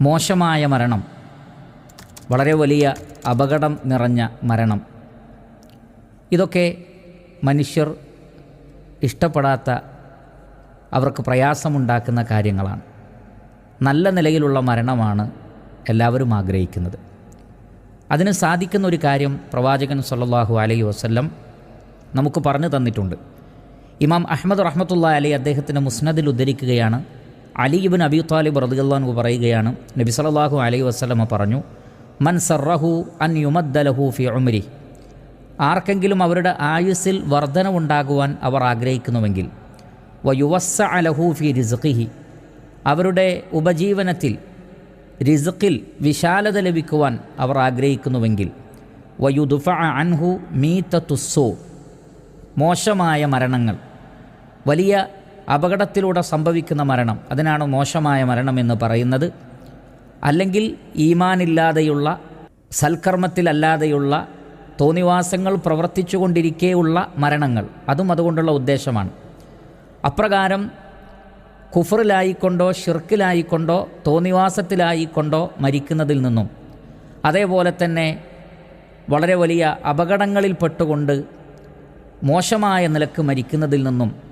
മോശമായ മരണം. വളരെ വലിയ അപകടം നിറഞ്ഞ മരണം. ഇതൊക്കെ മനുഷ്യർ ഇഷ്ടപ്പെടാത്ത അവർക്ക് പ്രയാസമുണ്ടാക്കുന്ന കാര്യങ്ങളാണ്. നല്ല നിലയിലുള്ള മരണമാണ് എല്ലാവരും ആഗ്രഹിക്കുന്നത്. അതിന് സാധിക്കുന്ന ഒരു കാര്യം പ്രവാചകൻ സല്ലാഹു അലൈഹി വസ്ല്ലം നമുക്ക് പറഞ്ഞു തന്നിട്ടുണ്ട്. ഇമാം അഹമ്മദ് റഹ്മത്തുള്ള അലി അദ്ദേഹത്തിന്റെ മുസ്നദിൽ ഉദ്ധരിക്കുകയാണ്. അലി ഇബിൻ അബി താലിബ് റദിയല്ലാഹു പറയുകയാണ് നബി സലാഹു അലൈ വസ്ലമ പറഞ്ഞു മൻ സർറഹു അൻ യുമദ്ദലഹു ഫി ഉമരി. ആർക്കെങ്കിലും അവരുടെ ആയുസ്സിൽ വർധനവുണ്ടാകുവാൻ അവർ ആഗ്രഹിക്കുന്നുവെങ്കിൽ വയുവസ്സ അലഹു ഫി റിസ്ഖിഹി. അവരുടെ ഉപജീവനത്തിൽ റിസ്ഖിൽ വിശാലത ലഭിക്കുവാൻ അവർ ആഗ്രഹിക്കുന്നുവെങ്കിൽ വയുദുഫ അൻഹു മീത്ത തുസ്സോ മോശമായ മരണങ്ങൾ വലിയ അപകടത്തിലൂടെ സംഭവിക്കുന്ന മരണം. അതിനാണ് മോശമായ മരണം എന്ന് പറയുന്നത്. അല്ലെങ്കിൽ ഈമാനില്ലാതെയുള്ള സൽക്കർമ്മത്തിലല്ലാതെയുള്ള തോന്നിവാസങ്ങൾ പ്രവർത്തിച്ചുകൊണ്ടിരിക്കെയുള്ള മരണങ്ങൾ. അതും അതുകൊണ്ടുള്ള ഉദ്ദേശമാണ്. അപ്രകാരം കുഫറിലായിക്കൊണ്ടോ ഷിർക്കിലായിക്കൊണ്ടോ തോന്നിവാസത്തിലായിക്കൊണ്ടോ മരിക്കുന്നതിൽ നിന്നും അതേപോലെ തന്നെ വളരെ വലിയ അപകടങ്ങളിൽപ്പെട്ടുകൊണ്ട് മോശമായ നിലയ്ക്ക് മരിക്കുന്നതിൽ നിന്നും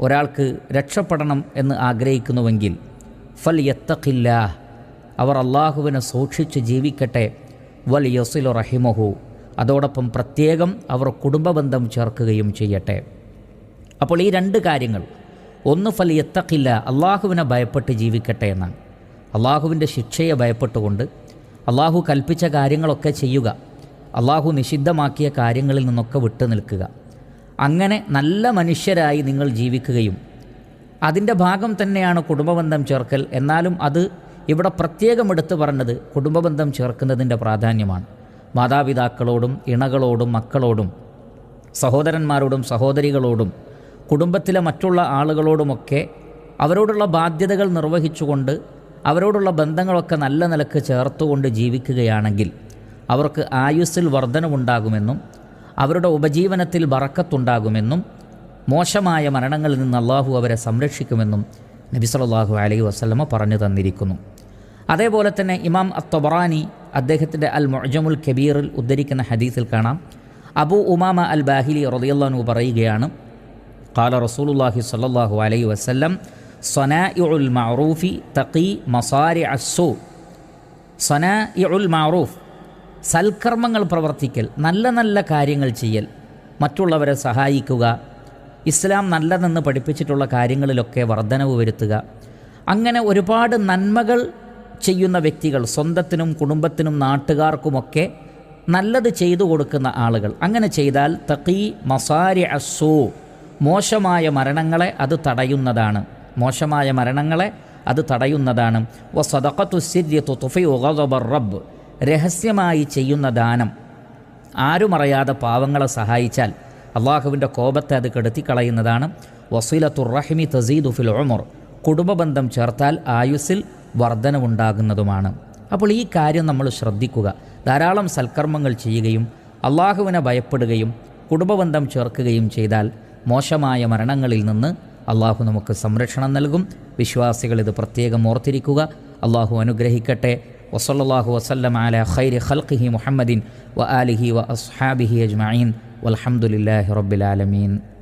ഒരാൾക്ക് രക്ഷപ്പെടണം എന്ന് ആഗ്രഹിക്കുന്നുവെങ്കിൽ ഫൽ യത്തഖില്ല അവർ അള്ളാഹുവിനെ സൂക്ഷിച്ച് ജീവിക്കട്ടെ വൽ യസിലു റഹിമഹു അതോടൊപ്പം പ്രത്യേകം അവർ കുടുംബബന്ധം ചേർക്കുകയും ചെയ്യട്ടെ. അപ്പോൾ ഈ രണ്ട് കാര്യങ്ങൾ ഒന്ന് ഫൽ യത്തഖില്ല അള്ളാഹുവിനെ ഭയപ്പെട്ട് ജീവിക്കട്ടെ എന്നാണ്. അള്ളാഹുവിന്റെ ശിക്ഷയെ ഭയപ്പെട്ടുകൊണ്ട് അള്ളാഹു കൽപ്പിച്ച കാര്യങ്ങളൊക്കെ ചെയ്യുക അള്ളാഹു നിഷിദ്ധമാക്കിയ കാര്യങ്ങളിൽ നിന്നൊക്കെ വിട്ടു നിൽക്കുക അങ്ങനെ നല്ല മനുഷ്യരായി നിങ്ങൾ ജീവിക്കുകയും അതിന്റെ ഭാഗം തന്നെയാണ് കുടുംബബന്ധം ചേർക്കൽ. എന്നാലും അത് ഇവിടെ പ്രത്യേകം എടുത്തു പറഞ്ഞത് കുടുംബബന്ധം ചേർക്കുന്നതിന്റെ പ്രാധാന്യമാണ്. മാതാപിതാക്കളോടും ഇണകളോടും മക്കളോടും സഹോദരന്മാരോടും സഹോദരികളോടും കുടുംബത്തിലെ മറ്റുള്ള ആളുകളോടുമൊക്കെ അവരോടുള്ള ബാധ്യതകൾ നിർവഹിച്ചുകൊണ്ട് അവരോടുള്ള ബന്ധങ്ങളൊക്കെ നല്ല നിലയ്ക്ക് ചേർത്തുകൊണ്ട് ജീവിക്കുകയാണെങ്കിൽ അവർക്ക് ആയുസ്സിൽ വർധനവുണ്ടാകുമെന്നും അവരുടെ ഉപജീവനത്തിൽ വറക്കത്തുണ്ടാകുമെന്നും മോശമായ മരണങ്ങളിൽ നിന്ന് അള്ളാഹു അവരെ സംരക്ഷിക്കുമെന്നും നബി സല്ലല്ലാഹു അലൈഹി വസ്ലമ പറഞ്ഞു തന്നിരിക്കുന്നു. അതേപോലെ തന്നെ ഇമാം അത്തൊബറാനി അദ്ദേഹത്തിന്റെ അൽ മൊജമുൽ കബീറിൽ ഉദ്ധരിക്കുന്ന ഹദീസിൽ കാണാം. അബു ഉമാമ അൽ ബാഹിലി റളിയല്ലാഹു പറയുകയാണ് ഖാല റസൂലുള്ളാഹി സ്വല്ലല്ലാഹു അലൈഹി വസല്ലം സനാഇഉൽ മഅറൂഫി തഖി മസാരി അസ്സു സനാഇഉൽ മഅറൂഫ് സൽക്കർമ്മങ്ങൾ പ്രവർത്തിക്കൽ നല്ല നല്ല കാര്യങ്ങൾ ചെയ്യൽ മറ്റുള്ളവരെ സഹായിക്കുക ഇസ്ലാം നല്ലതെന്ന് പഠിപ്പിച്ചിട്ടുള്ള കാര്യങ്ങളിലൊക്കെ വർധനവ് വരുത്തുക. അങ്ങനെ ഒരുപാട് നന്മകൾ ചെയ്യുന്ന വ്യക്തികൾ സ്വന്തത്തിനും കുടുംബത്തിനും നാട്ടുകാർക്കുമൊക്കെ നല്ലത് ചെയ്തു കൊടുക്കുന്ന ആളുകൾ. അങ്ങനെ ചെയ്താൽ തഖീ മസാരി അസോ മോശമായ മരണങ്ങളെ അത് തടയുന്നതാണ്. മോശമായ മരണങ്ങളെ അത് തടയുന്നതാണ്. വ സദഖത്തു സിര്യത്തു തുഫി റബ്ബ്. രഹസ്യമായി ചെയ്യുന്ന ദാനം. ആരുമറിയാതെ പാവങ്ങളെ സഹായിച്ചാൽ അള്ളാഹുവിന്റെ കോപത്തെ അത് കെടുത്തിക്കളയുന്നതാണ്. വസീലത്തുറഹിമി ഉഫിൽ ഒമർ കുടുംബബന്ധം ചേർത്താൽ ആയുസ്സിൽ വർധനവുണ്ടാകുന്നതുമാണ്. അപ്പോൾ ഈ കാര്യം നമ്മൾ ശ്രദ്ധിക്കുക. ധാരാളം സൽക്കർമ്മങ്ങൾ ചെയ്യുകയും അള്ളാഹുവിനെ ഭയപ്പെടുകയും കുടുംബബന്ധം ചേർക്കുകയും ചെയ്താൽ മോശമായ മരണങ്ങളിൽ നിന്ന് അള്ളാഹു നമുക്ക് സംരക്ഷണം നൽകും. വിശ്വാസികൾ ഇത് പ്രത്യേകം ഓർത്തിരിക്കുക. അള്ളാഹു അനുഗ്രഹിക്കട്ടെ. وصلى الله وسلم على خير خلقه محمد وآله وأصحابه أجمعين والحمد لله رب العالمين.